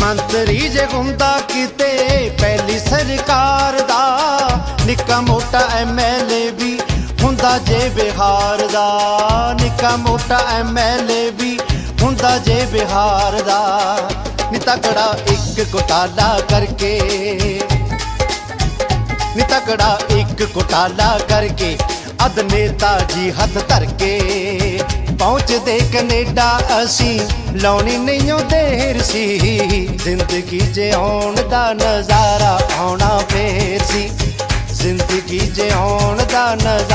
ਮੰਤਰੀ ਜੇ ਹੁੰਦਾ ਕਿਤੇ, ਪਹਿਲੀ ਸਰਕਾਰ ਦਾ। ਨਿੱਕਾ ਮੋਟਾ ਐਮਐਲਏ ਵੀ ਹੁੰਦਾ ਜੇ ਬਿਹਾਰ ਦਾ। ਨਿੱਕਾ ਮੋਟਾ ਐਮਐਲਏ ਵੀ ਹੁੰਦਾ ਜੇ ਬਿਹਾਰ ਦਾ। ਨੀ ਤਕੜਾ ਇੱਕ ਘੋਟਾਲਾ ਕਰਕੇ। ਨੀ ਇੱਕ ਘੋਟਾਲਾ ਕਰਕੇ ਅਦ ਨੇਤਾ ਜੀ ਹੱਥ ਧਰ ਕੇ। ਪਹੁੰਚਦੇ ਕੈਨੇਡਾ ਅਸੀਂ, ਲਾਉਣੀ ਨਹੀਂਓ ਦੇਰ ਸੀ। ਜ਼ਿੰਦਗੀ ਜਿਉਣ ਦਾ ਨਜ਼ਾਰਾ ਆਉਣਾ ਫੇਰ ਸੀ। ਜ਼ਿੰਦਗੀ ਜਿਉਣ ਦਾ ਨਜ਼ਾਰਾ